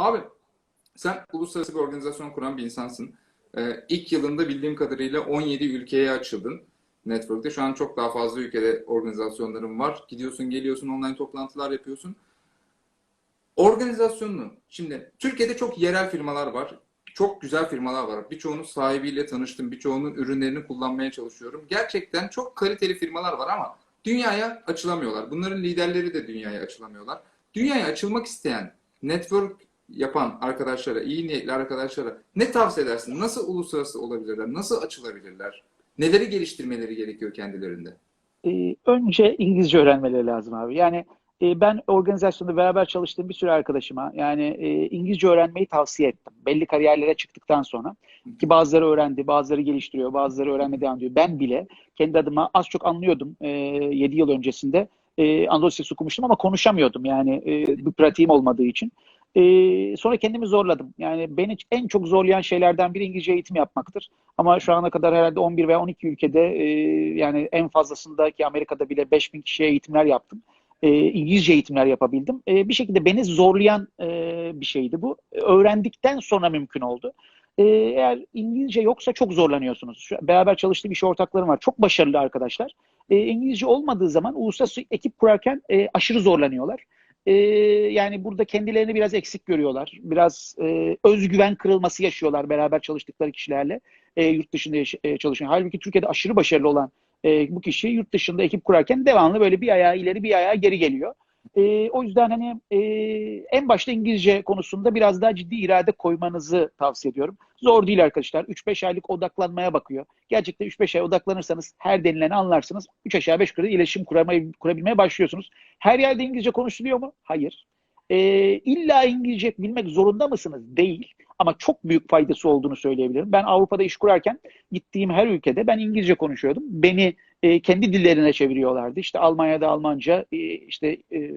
Abi sen uluslararası bir organizasyon kuran bir insansın. Ee, ilk yılında bildiğim kadarıyla 17 ülkeye açıldın Network'te. Şu an çok daha fazla ülkede organizasyonların var. Gidiyorsun, geliyorsun, online toplantılar yapıyorsun. Organizasyonunu, şimdi Türkiye'de çok yerel firmalar var. Çok güzel firmalar var. Birçoğunun sahibiyle tanıştım. Birçoğunun ürünlerini kullanmaya çalışıyorum. Gerçekten çok kaliteli firmalar var ama dünyaya açılamıyorlar. Bunların liderleri de dünyaya açılamıyorlar. Dünyaya açılmak isteyen network yapan arkadaşlara, iyi niyetli arkadaşlara ne tavsiye edersin? Nasıl uluslararası olabilirler? Nasıl açılabilirler? Neleri geliştirmeleri gerekiyor kendilerinde? Ee, önce İngilizce öğrenmeleri lazım abi. Yani e, ben organizasyonda beraber çalıştığım bir sürü arkadaşıma yani e, İngilizce öğrenmeyi tavsiye ettim. Belli kariyerlere çıktıktan sonra ki bazıları öğrendi, bazıları geliştiriyor, bazıları öğrenmeye devam. Ben bile kendi adıma az çok anlıyordum e, 7 yıl öncesinde. E, Anadolu okumuştum ama konuşamıyordum yani e, bir pratiğim olmadığı için. E, sonra kendimi zorladım. Yani beni en çok zorlayan şeylerden biri İngilizce eğitim yapmaktır. Ama şu ana kadar herhalde 11 veya 12 ülkede e, yani en fazlasında ki Amerika'da bile 5000 kişiye eğitimler yaptım. E, İngilizce eğitimler yapabildim. E, bir şekilde beni zorlayan e, bir şeydi bu. Öğrendikten sonra mümkün oldu. E, eğer İngilizce yoksa çok zorlanıyorsunuz. Şu, beraber çalıştığım iş ortaklarım var. Çok başarılı arkadaşlar. E, İngilizce olmadığı zaman uluslararası ekip kurarken e, aşırı zorlanıyorlar. E, yani burada kendilerini biraz eksik görüyorlar. Biraz e, özgüven kırılması yaşıyorlar beraber çalıştıkları kişilerle. E, yurt dışında yaş- e, çalışan. Halbuki Türkiye'de aşırı başarılı olan e, bu kişi yurt dışında ekip kurarken devamlı böyle bir ayağı ileri bir ayağı geri geliyor. E, o yüzden hani e, en başta İngilizce konusunda biraz daha ciddi irade koymanızı tavsiye ediyorum. Zor değil arkadaşlar. 3-5 aylık odaklanmaya bakıyor. Gerçekten 3-5 ay odaklanırsanız her denileni anlarsınız. 3 aşağı 5 yukarı iletişim kuramayı, kurabilmeye başlıyorsunuz. Her yerde İngilizce konuşuluyor mu? Hayır. E, illa İngilizce bilmek zorunda mısınız? Değil. Ama çok büyük faydası olduğunu söyleyebilirim. Ben Avrupa'da iş kurarken gittiğim her ülkede ben İngilizce konuşuyordum. Beni e, kendi dillerine çeviriyorlardı. İşte Almanya'da Almanca, e, işte e,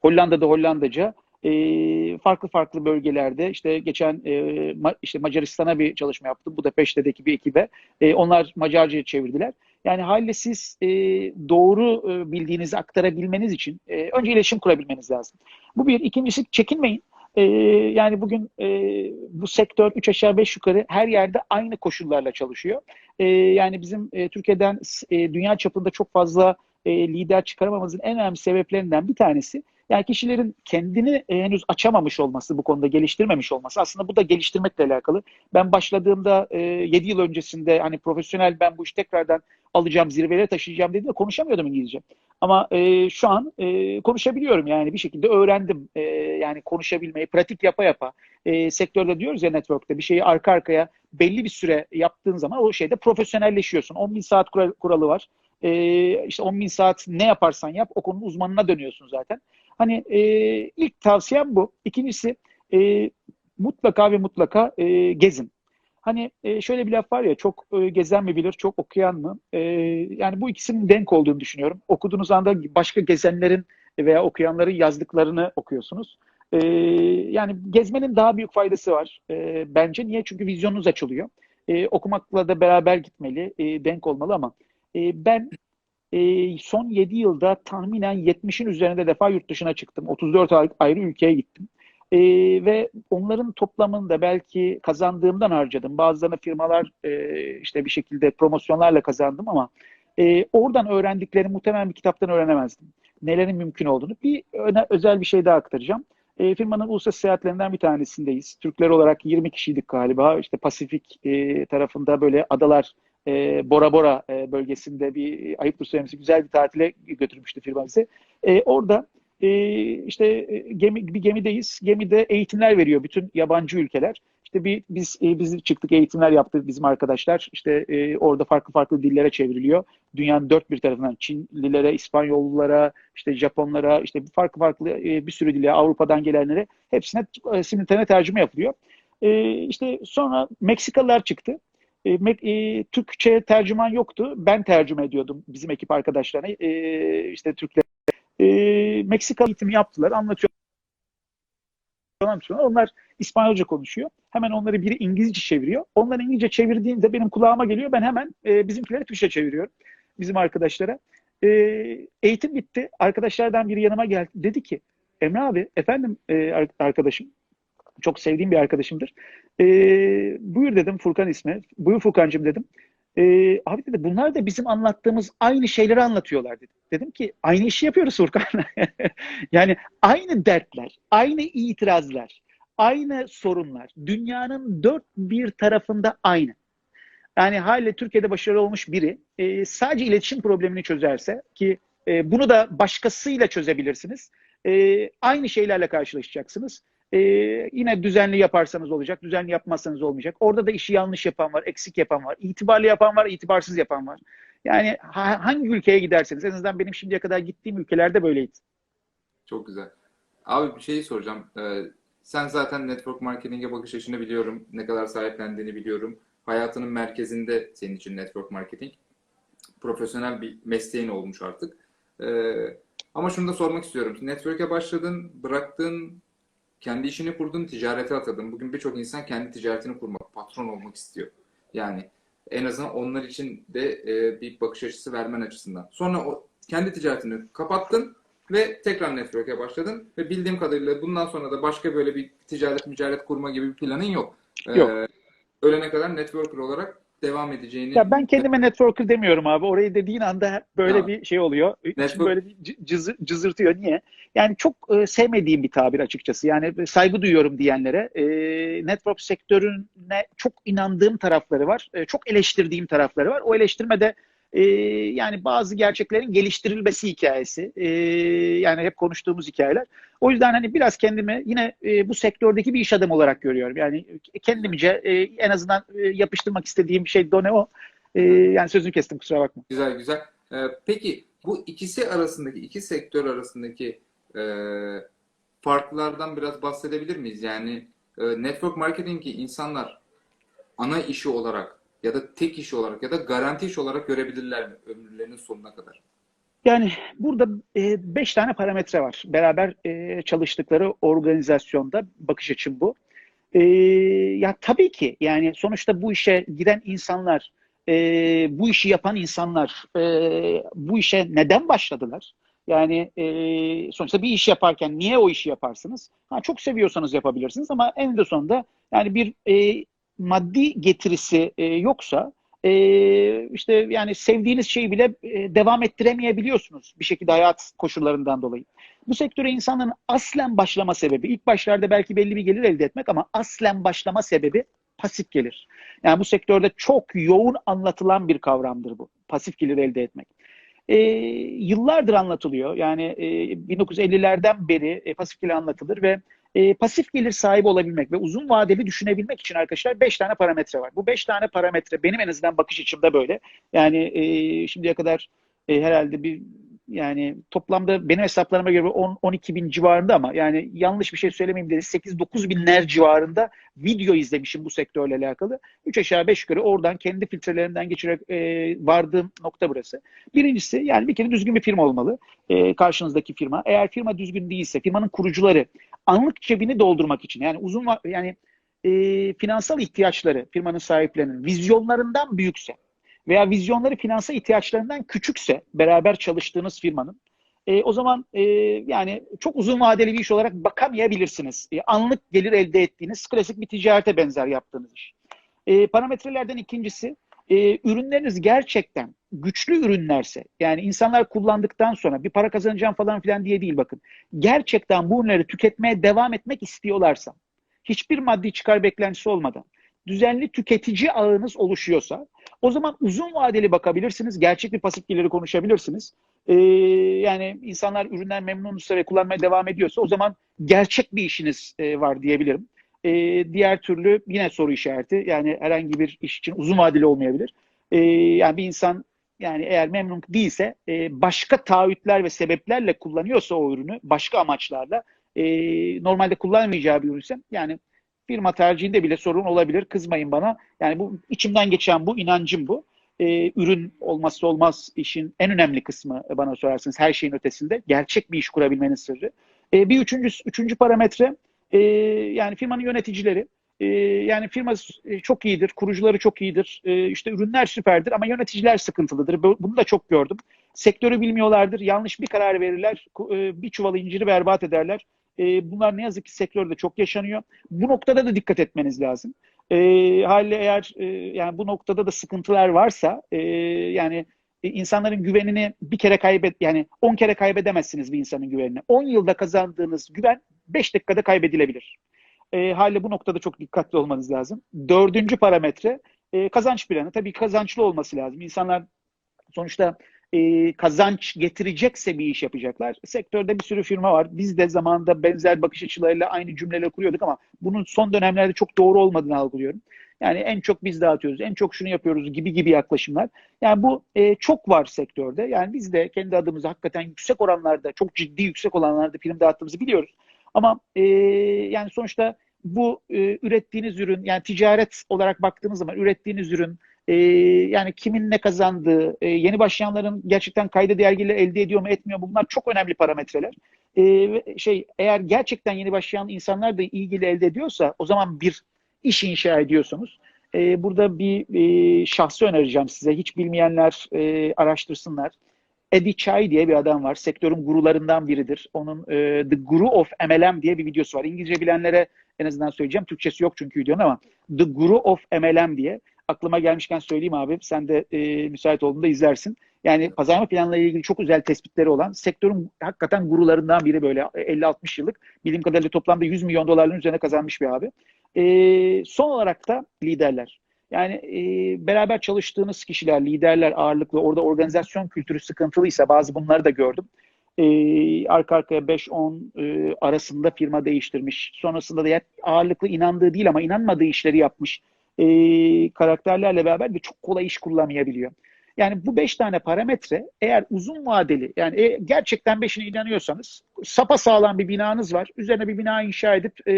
Hollanda'da Hollandaca, e, farklı farklı bölgelerde işte geçen e, Ma- işte Macaristan'a bir çalışma yaptım. Budapeşte'deki bir ekibe. E, onlar Macarca'ya çevirdiler. Yani haliyle siz e, doğru e, bildiğinizi aktarabilmeniz için e, önce iletişim kurabilmeniz lazım. Bu bir. İkincisi çekinmeyin. E, yani bugün e, bu sektör 3 aşağı 5 yukarı her yerde aynı koşullarla çalışıyor. E, yani bizim e, Türkiye'den e, dünya çapında çok fazla e, lider çıkaramamızın en önemli sebeplerinden bir tanesi yani kişilerin kendini e, henüz açamamış olması, bu konuda geliştirmemiş olması. Aslında bu da geliştirmekle alakalı. Ben başladığımda e, 7 yıl öncesinde hani profesyonel ben bu işi tekrardan alacağım, zirvelere taşıyacağım dediğimde konuşamıyordum İngilizce. Ama e, şu an e, konuşabiliyorum yani bir şekilde öğrendim. E, yani konuşabilmeyi, pratik yapa yapa. E, sektörde diyoruz ya network'te bir şeyi arka arkaya belli bir süre yaptığın zaman o şeyde profesyonelleşiyorsun. 10 bin saat kural- kuralı var. E, işte 10 bin saat ne yaparsan yap o konunun uzmanına dönüyorsun zaten. Hani e, ilk tavsiyem bu. İkincisi e, mutlaka ve mutlaka e, gezin. Hani e, şöyle bir laf var ya çok e, gezen mi bilir, çok okuyan mı? E, yani bu ikisinin denk olduğunu düşünüyorum. Okuduğunuz anda başka gezenlerin veya okuyanların yazdıklarını okuyorsunuz. E, yani gezmenin daha büyük faydası var e, bence. Niye? Çünkü vizyonunuz açılıyor. E, okumakla da beraber gitmeli, e, denk olmalı ama e, ben e, son 7 yılda tahminen 70'in üzerinde defa yurt dışına çıktım. 34 ay- ayrı ülkeye gittim. E, ve onların toplamında belki kazandığımdan harcadım. Bazılarını firmalar e, işte bir şekilde promosyonlarla kazandım ama e, oradan öğrendiklerimi muhtemelen bir kitaptan öğrenemezdim. Nelerin mümkün olduğunu. Bir öne, özel bir şey daha aktaracağım. E, firmanın uluslararası seyahatlerinden bir tanesindeyiz. Türkler olarak 20 kişiydik galiba. İşte Pasifik e, tarafında böyle adalar e, Bora Bora e, bölgesinde bir ayıptır söylemesi güzel bir tatile götürmüştü firma bizi. E, orada e, işte e, gemi, bir gemideyiz. Gemide eğitimler veriyor bütün yabancı ülkeler. İşte bir biz e, biz çıktık eğitimler yaptık bizim arkadaşlar. İşte e, orada farklı farklı dillere çevriliyor. Dünyanın dört bir tarafından Çinlilere, İspanyollulara, işte Japonlara, işte farklı farklı e, bir sürü dile Avrupa'dan gelenlere hepsine e, simultane tercüme yapılıyor. E, işte sonra Meksikalılar çıktı. E, e, Türkçe tercüman yoktu. Ben tercüme ediyordum bizim ekip arkadaşlarına. E, işte Türkler. E, Meksika eğitimi yaptılar. Anlatıyor. Onlar İspanyolca konuşuyor. Hemen onları biri İngilizce çeviriyor. Onlar İngilizce çevirdiğinde benim kulağıma geliyor. Ben hemen e, bizimkileri Türkçe çeviriyorum. Bizim arkadaşlara. E, eğitim bitti. Arkadaşlardan biri yanıma geldi. Dedi ki Emre abi, efendim e, ar- arkadaşım Çok sevdiğim bir arkadaşımdır. E, buyur dedim Furkan ismi. Buyur Furkancığım dedim. E, abi dedi bunlar da bizim anlattığımız aynı şeyleri anlatıyorlar dedi. Dedim ki aynı işi yapıyoruz Furkan. yani aynı dertler, aynı itirazlar, aynı sorunlar. Dünyanın dört bir tarafında aynı. Yani haliyle Türkiye'de başarılı olmuş biri e, sadece iletişim problemini çözerse ki e, bunu da başkasıyla çözebilirsiniz. E, aynı şeylerle karşılaşacaksınız. E, yine düzenli yaparsanız olacak, düzenli yapmazsanız olmayacak. Orada da işi yanlış yapan var, eksik yapan var, itibarlı yapan var, itibarsız yapan var. Yani ha- hangi ülkeye giderseniz, en azından benim şimdiye kadar gittiğim ülkelerde böyleydi. Çok güzel. Abi bir şey soracağım. Ee, sen zaten network marketing'e bakış açını biliyorum. Ne kadar sahiplendiğini biliyorum. Hayatının merkezinde senin için network marketing. Profesyonel bir mesleğin olmuş artık. Ee, ama şunu da sormak istiyorum. Network'e başladın, bıraktın, kendi işini kurdun, ticarete atadın. Bugün birçok insan kendi ticaretini kurmak, patron olmak istiyor. Yani en azından onlar için de e, bir bakış açısı vermen açısından. Sonra o kendi ticaretini kapattın ve tekrar network'e başladın ve bildiğim kadarıyla bundan sonra da başka böyle bir ticaret ticaret kurma gibi bir planın yok. Ee, Yok. ölene kadar networker olarak devam edeceğini Ya ben kendime networker demiyorum abi. Orayı dediğin anda böyle Tamam. bir şey oluyor. Network- böyle bir cı- cızı- cızırtıyor. Niye? Yani çok e, sevmediğim bir tabir açıkçası. Yani saygı duyuyorum diyenlere. E, network sektörüne çok inandığım tarafları var. E, çok eleştirdiğim tarafları var. O eleştirmede e, yani bazı gerçeklerin geliştirilmesi hikayesi. E, yani hep konuştuğumuz hikayeler. O yüzden hani biraz kendimi yine e, bu sektördeki bir iş adamı olarak görüyorum. Yani kendimce e, en azından e, yapıştırmak istediğim şey done o. E, yani sözünü kestim kusura bakma. Güzel güzel. Ee, peki bu ikisi arasındaki, iki sektör arasındaki e, farklardan biraz bahsedebilir miyiz? Yani e, network marketing'i insanlar ana işi olarak ya da tek işi olarak ya da garanti iş olarak görebilirler mi ömürlerinin sonuna kadar? Yani burada e, beş tane parametre var. Beraber e, çalıştıkları organizasyonda bakış açım bu. E, ya tabii ki yani sonuçta bu işe giren insanlar, e, bu işi yapan insanlar e, bu işe neden başladılar? Yani e, sonuçta bir iş yaparken niye o işi yaparsınız? Ha, çok seviyorsanız yapabilirsiniz ama en de sonunda yani bir e, maddi getirisi e, yoksa e, işte yani sevdiğiniz şeyi bile e, devam ettiremeyebiliyorsunuz bir şekilde hayat koşullarından dolayı. Bu sektöre insanların aslen başlama sebebi, ilk başlarda belki belli bir gelir elde etmek ama aslen başlama sebebi pasif gelir. Yani bu sektörde çok yoğun anlatılan bir kavramdır bu. Pasif gelir elde etmek. E, yıllardır anlatılıyor. Yani e, 1950'lerden beri e, pasif gelir anlatılır ve e, pasif gelir sahibi olabilmek ve uzun vadeli düşünebilmek için arkadaşlar 5 tane parametre var. Bu 5 tane parametre benim en azından bakış açımda böyle. Yani e, şimdiye kadar e, herhalde bir yani toplamda benim hesaplarıma göre 10-12 bin civarında ama yani yanlış bir şey söylemeyeyim dedi 8-9 binler civarında video izlemişim bu sektörle alakalı. 3 aşağı 5 yukarı oradan kendi filtrelerimden geçirerek e, vardığım nokta burası. Birincisi yani bir kere düzgün bir firma olmalı. E, karşınızdaki firma. Eğer firma düzgün değilse firmanın kurucuları anlık cebini doldurmak için yani uzun yani e, finansal ihtiyaçları firmanın sahiplerinin vizyonlarından büyükse veya vizyonları finansal ihtiyaçlarından küçükse beraber çalıştığınız firmanın e, o zaman e, yani çok uzun vadeli bir iş olarak bakamayabilirsiniz. E, anlık gelir elde ettiğiniz klasik bir ticarete benzer yaptığınız iş. E, parametrelerden ikincisi e, ürünleriniz gerçekten güçlü ürünlerse yani insanlar kullandıktan sonra bir para kazanacağım falan filan diye değil bakın. Gerçekten bu ürünleri tüketmeye devam etmek istiyorlarsa hiçbir maddi çıkar beklentisi olmadan düzenli tüketici ağınız oluşuyorsa o zaman uzun vadeli bakabilirsiniz. Gerçek bir pasif geliri konuşabilirsiniz. Ee, yani insanlar üründen memnunsa ve kullanmaya devam ediyorsa o zaman gerçek bir işiniz e, var diyebilirim. Ee, diğer türlü yine soru işareti. Yani herhangi bir iş için uzun vadeli olmayabilir. Ee, yani bir insan yani eğer memnun değilse e, başka taahhütler ve sebeplerle kullanıyorsa o ürünü başka amaçlarla e, normalde kullanmayacağı bir ürünse yani firma tercihinde bile sorun olabilir. Kızmayın bana. Yani bu içimden geçen bu inancım bu. Ee, ürün olmazsa olmaz işin en önemli kısmı bana sorarsanız her şeyin ötesinde gerçek bir iş kurabilmenin sırrı. Ee, bir üçüncü, üçüncü parametre e, yani firmanın yöneticileri. E, yani firma e, çok iyidir, kurucuları çok iyidir, e, işte ürünler süperdir ama yöneticiler sıkıntılıdır. Bu- Bunu da çok gördüm. Sektörü bilmiyorlardır, yanlış bir karar verirler, e, bir çuval inciri berbat ederler. E, bunlar ne yazık ki sektörde çok yaşanıyor. Bu noktada da dikkat etmeniz lazım. E, haliyle eğer e, yani bu noktada da sıkıntılar varsa e, yani insanların güvenini bir kere kaybet yani 10 kere kaybedemezsiniz bir insanın güvenini. 10 yılda kazandığınız güven 5 dakikada kaybedilebilir. E, haliyle bu noktada çok dikkatli olmanız lazım. Dördüncü parametre e, kazanç planı. Tabii kazançlı olması lazım. İnsanlar sonuçta e, kazanç getirecekse bir iş yapacaklar. Sektörde bir sürü firma var. Biz de zamanında benzer bakış açılarıyla aynı cümleleri kuruyorduk ama bunun son dönemlerde çok doğru olmadığını algılıyorum. Yani en çok biz dağıtıyoruz, en çok şunu yapıyoruz gibi gibi yaklaşımlar. Yani bu e, çok var sektörde. Yani biz de kendi adımıza hakikaten yüksek oranlarda, çok ciddi yüksek oranlarda prim dağıttığımızı biliyoruz. Ama e, yani sonuçta bu e, ürettiğiniz ürün, yani ticaret olarak baktığınız zaman ürettiğiniz ürün, e, yani kimin ne kazandığı, e, yeni başlayanların gerçekten kayda değer geliri elde ediyor mu etmiyor mu bunlar çok önemli parametreler. E, şey eğer gerçekten yeni başlayan insanlar da iyi gelir elde ediyorsa o zaman bir iş inşa ediyorsunuz. E, burada bir e, şahsı önereceğim size. Hiç bilmeyenler e, araştırsınlar. Eddie Chai diye bir adam var. Sektörün gurularından biridir. Onun e, The Guru of MLM diye bir videosu var. İngilizce bilenlere en azından söyleyeceğim. Türkçesi yok çünkü videonun ama The Guru of MLM diye. Aklıma gelmişken söyleyeyim abi. Sen de e, müsait olduğunda izlersin. Yani pazarlama planlarıyla ilgili çok özel tespitleri olan sektörün hakikaten gurularından biri böyle 50-60 yıllık. Bildiğim kadarıyla toplamda 100 milyon dolarların üzerine kazanmış bir abi. E, son olarak da liderler. Yani e, beraber çalıştığınız kişiler, liderler ağırlıklı, orada organizasyon kültürü sıkıntılıysa bazı bunları da gördüm. E, arka arkaya 5-10 e, arasında firma değiştirmiş. Sonrasında da ağırlıklı inandığı değil ama inanmadığı işleri yapmış e, karakterlerle beraber de çok kolay iş kullanmayabiliyor. Yani bu beş tane parametre eğer uzun vadeli yani e, gerçekten beşine inanıyorsanız sapa sağlam bir binanız var. Üzerine bir bina inşa edip e,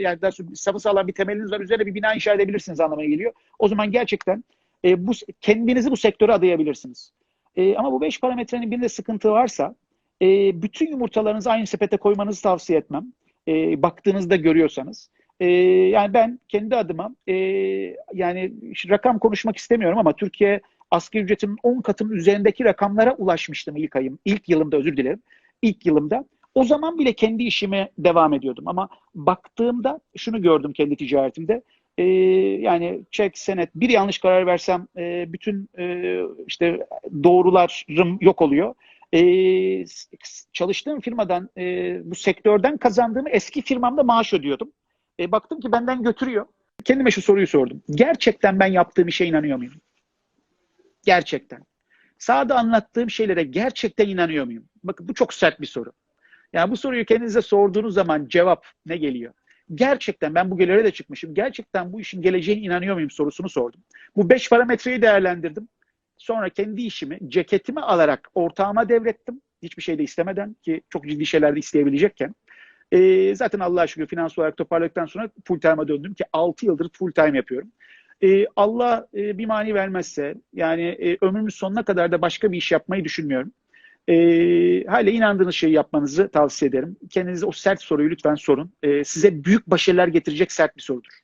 yani daha sapa sağlam bir temeliniz var. Üzerine bir bina inşa edebilirsiniz anlamına geliyor. O zaman gerçekten e, bu kendinizi bu sektöre adayabilirsiniz. E, ama bu beş parametrenin birinde sıkıntı varsa e, bütün yumurtalarınızı aynı sepete koymanızı tavsiye etmem. E, baktığınızda görüyorsanız. E, yani ben kendi adıma e, yani rakam konuşmak istemiyorum ama Türkiye asgari ücretimin 10 katının üzerindeki rakamlara ulaşmıştım ilk ayım. ilk yılımda özür dilerim. İlk yılımda. O zaman bile kendi işime devam ediyordum. Ama baktığımda şunu gördüm kendi ticaretimde. Ee, yani çek, senet, bir yanlış karar versem e, bütün e, işte doğrularım yok oluyor. Ee, çalıştığım firmadan, e, bu sektörden kazandığımı eski firmamda maaş ödüyordum. E, baktım ki benden götürüyor. Kendime şu soruyu sordum. Gerçekten ben yaptığım işe inanıyor muyum? Gerçekten. Sağda anlattığım şeylere gerçekten inanıyor muyum? Bakın bu çok sert bir soru. Yani bu soruyu kendinize sorduğunuz zaman cevap ne geliyor? Gerçekten ben bu gelire de çıkmışım. Gerçekten bu işin geleceğine inanıyor muyum sorusunu sordum. Bu beş parametreyi değerlendirdim. Sonra kendi işimi, ceketimi alarak ortağıma devrettim. Hiçbir şey de istemeden ki çok ciddi şeyler de isteyebilecekken. E, zaten Allah'a şükür finans olarak toparladıktan sonra full time'a döndüm ki 6 yıldır full time yapıyorum. E, Allah e, bir mani vermezse yani e, ömrümüz sonuna kadar da başka bir iş yapmayı düşünmüyorum. E, hala inandığınız şeyi yapmanızı tavsiye ederim. Kendinize o sert soruyu lütfen sorun. E, size büyük başarılar getirecek sert bir sorudur.